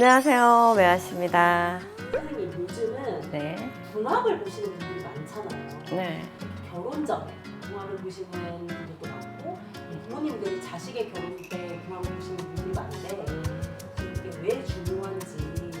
안녕하세요, 매아씨입니다. 선생님 요즘은 네, 궁합을 보시는 분들이 많잖아요. 네. 결혼 전에 궁합을 보시는 분들도 많고 부모님들이 자식의 결혼 때 궁합을 보시는 분들이 많은데 이게 왜 중요한지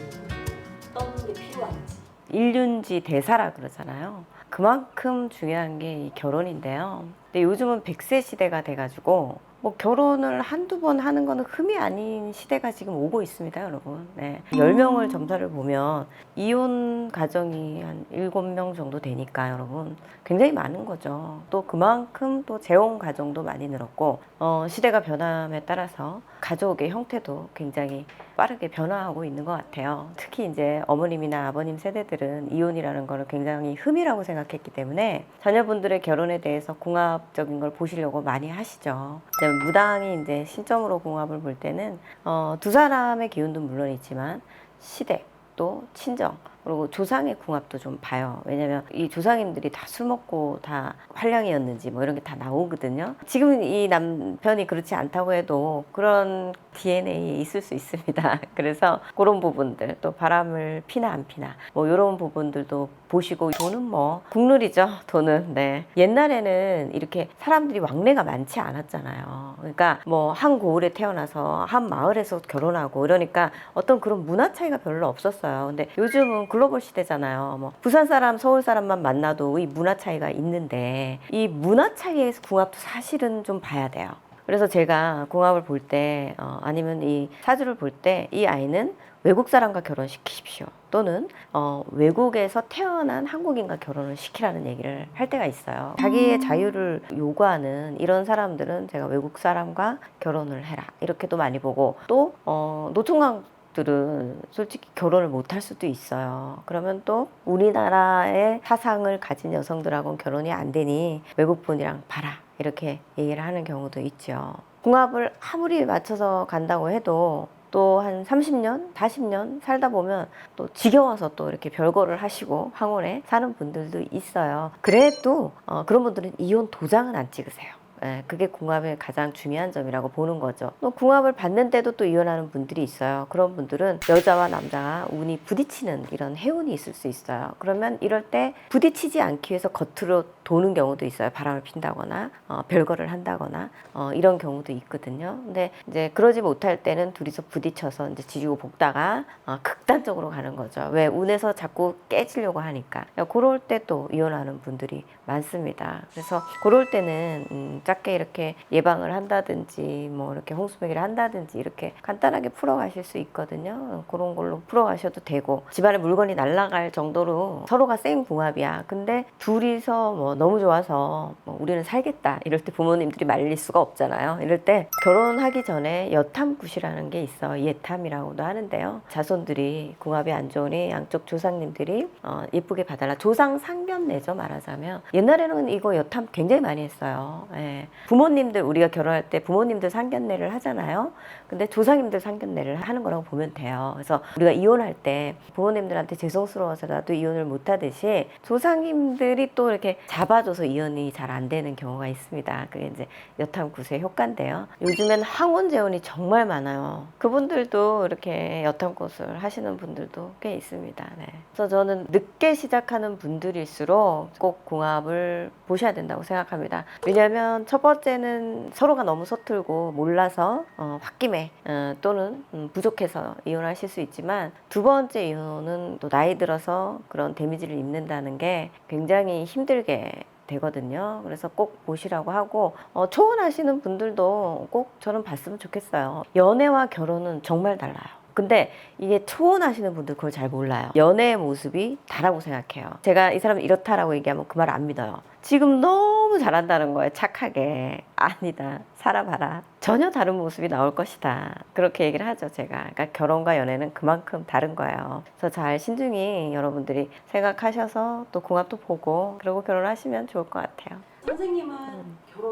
어떤 게 필요한지 일륜지 대사라 그러잖아요. 그만큼 중요한 게 이 결혼인데요. 근데 요즘은 100세 시대가 돼가지고 뭐 결혼을 한두 번 하는 거는 흠이 아닌 시대가 지금 오고 있습니다, 여러분. 네. 10명을 점사를 보면 이혼 가정이 한 7명 정도 되니까 여러분 굉장히 많은 거죠. 또 그만큼 또 재혼 가정도 많이 늘었고 어, 시대가 변함에 따라서 가족의 형태도 굉장히 빠르게 변화하고 있는 것 같아요. 특히 이제 어머님이나 아버님 세대들은 이혼이라는 거를 굉장히 흠이라고 생각했기 때문에 자녀분들의 결혼에 대해서 궁합 적인 걸 보시려고 많이 하시죠. 이제 무당이 이제 신점으로 궁합을 볼 때는 어, 두 사람의 기운도 물론 있지만 시대 또 친정 그리고 조상의 궁합도 좀 봐요. 왜냐면 이 조상님들이 다 술 먹고 다 활량이었는지 뭐 이런 게 다 나오거든요. 지금 이 남편이 그렇지 않다고 해도 그런 DNA 있을 수 있습니다. 그래서 그런 부분들 또 바람을 피나 안 피나 뭐 이런 부분들도 보시고 돈은 뭐 국룰이죠. 돈은 네 옛날에는 이렇게 사람들이 왕래가 많지 않았잖아요. 그러니까 뭐 한 고을에 태어나서 한 마을에서 결혼하고 이러니까 어떤 그런 문화 차이가 별로 없었어요. 근데 요즘은 글로벌 시대잖아요. 뭐 부산 사람, 서울 사람만 만나도 이 문화 차이가 있는데 이 문화 차이에서 궁합도 사실은 좀 봐야 돼요. 그래서 제가 궁합을 볼 때, 어, 아니면 이 사주를 볼 때, 이 아이는 외국 사람과 결혼시키십시오. 또는 어, 외국에서 태어난 한국인과 결혼을 시키라는 얘기를 할 때가 있어요. 자기의 자유를 요구하는 이런 사람들은 제가 외국 사람과 결혼을 해라. 이렇게도 많이 보고 또 어, 노총각 들은 솔직히 결혼을 못 할 수도 있어요. 그러면 또 우리나라의 사상을 가진 여성들하고는 결혼이 안 되니 외국 분이랑 봐라. 이렇게 얘기를 하는 경우도 있죠. 궁합을 아무리 맞춰서 간다고 해도 또 한 30년, 40년 살다 보면 또 지겨워서 또 이렇게 별거를 하시고 황홀에 사는 분들도 있어요. 그래도 어, 그런 분들은 이혼 도장은 안 찍으세요. 예, 그게 궁합의 가장 중요한 점이라고 보는 거죠. 또 궁합을 받는데도 또 이혼하는 분들이 있어요. 그런 분들은 여자와 남자가 운이 부딪히는 이런 해운이 있을 수 있어요. 그러면 이럴 때 부딪히지 않기 위해서 겉으로 도는 경우도 있어요. 바람을 핀다거나 어, 별거를 한다거나 어, 이런 경우도 있거든요. 근데 이제 그러지 못할 때는 둘이서 부딪혀서 이제 지지고 볶다가 어, 극단적으로 가는 거죠. 왜 운에서 자꾸 깨지려고 하니까 그럴 때 또 이혼하는 분들이 많습니다. 그래서 그럴 때는 음, 작게 이렇게 예방을 한다든지 뭐 이렇게 홍수배기를 한다든지 이렇게 간단하게 풀어가실 수 있거든요. 그런 걸로 풀어가셔도 되고 집안에 물건이 날아갈 정도로 서로가 생 궁합이야. 근데 둘이서 뭐 너무 좋아서 뭐 우리는 살겠다 이럴 때 부모님들이 말릴 수가 없잖아요. 이럴 때 결혼하기 전에 여탐굿이라는 게 있어 예탐이라고도 하는데요. 자손들이 궁합이 안 좋으니 양쪽 조상님들이 어, 예쁘게 봐달라. 조상 상견례죠 말하자면 옛날에는 이거 여탐 굉장히 많이 했어요. 예. 부모님들 우리가 결혼할 때 부모님들 상견례를 하잖아요. 근데 조상님들 상견례를 하는 거라고 보면 돼요. 그래서 우리가 이혼할 때 부모님들한테 죄송스러워서라도 이혼을 못 하듯이 조상님들이 또 이렇게 잡아줘서 이혼이 잘 안 되는 경우가 있습니다. 그게 이제 여탐굿의 효과인데요. 요즘엔 항원 재혼이 정말 많아요. 그분들도 이렇게 여탐굿을 하시는 분들도 꽤 있습니다. 네. 그래서 저는 늦게 시작하는 분들일수록 꼭 궁합을 보셔야 된다고 생각합니다. 왜냐하면 첫 번째는 서로가 너무 서툴고 몰라서 어, 홧김에 어, 또는 음, 부족해서 이혼하실 수 있지만 두 번째 이혼은 또 나이 들어서 그런 데미지를 입는다는 게 굉장히 힘들게 되거든요. 그래서 꼭 보시라고 하고 어, 초혼하시는 분들도 꼭 저는 봤으면 좋겠어요. 연애와 결혼은 정말 달라요. 근데 이게 초혼하시는 분들 그걸 잘 몰라요. 연애의 모습이 다라고 생각해요. 제가 이 사람이 이렇다라고 얘기하면 그 말 안 믿어요. 지금 너무 잘한다는 거예요. 착하게. 아니다. 살아봐라. 전혀 다른 모습이 나올 것이다. 그렇게 얘기를 하죠, 제가. 그러니까 결혼과 연애는 그만큼 다른 거예요. 그래서 잘 신중히 여러분들이 생각하셔서 또 궁합도 보고 그리고 결혼하시면 좋을 것 같아요. 선생님은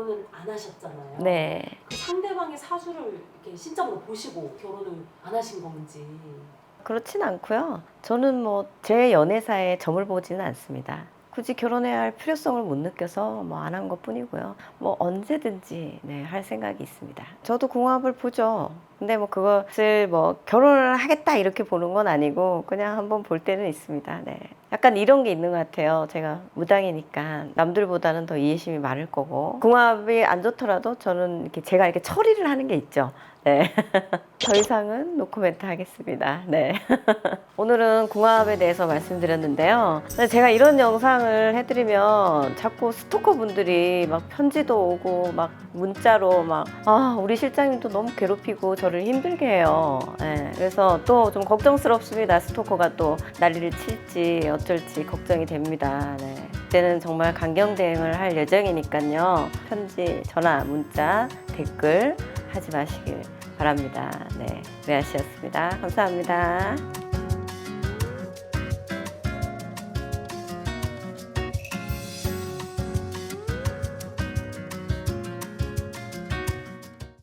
결혼을 안 하셨잖아요. 네. 그 상대방의 사주를 이렇게 신점으로 보시고 결혼을 안 하신 건지 그렇진 않고요. 저는 뭐 제 연애사에 점을 보지는 않습니다. 굳이 결혼해야 할 필요성을 못 느껴서 뭐 안 한 것 뿐이고요. 뭐 언제든지 네, 할 생각이 있습니다. 저도 궁합을 보죠. 근데 뭐 그것을 뭐 결혼을 하겠다 이렇게 보는 건 아니고 그냥 한번 볼 때는 있습니다. 네. 약간 이런 게 있는 것 같아요. 제가 무당이니까 남들보다는 더 이해심이 많을 거고 궁합이 안 좋더라도 저는 이렇게 제가 이렇게 처리를 하는 게 있죠. 네. 더 이상은 노코멘트 하겠습니다. 네. 오늘은 궁합에 대해서 말씀드렸는데요. 제가 이런 영상을 해드리면 자꾸 스토커 분들이 막 편지도 오고 막 문자로 막 아, 우리 실장님도 너무 괴롭히고 저를 힘들게 해요. 네. 그래서 또 좀 걱정스럽습니다. 스토커가 또 난리를 칠지 어쩔지 걱정이 됩니다. 네. 그때는 정말 강경 대응을 할 예정이니까요. 편지, 전화, 문자, 댓글 하지 마시길 바랍니다. 네. 레아 씨였습니다. 감사합니다.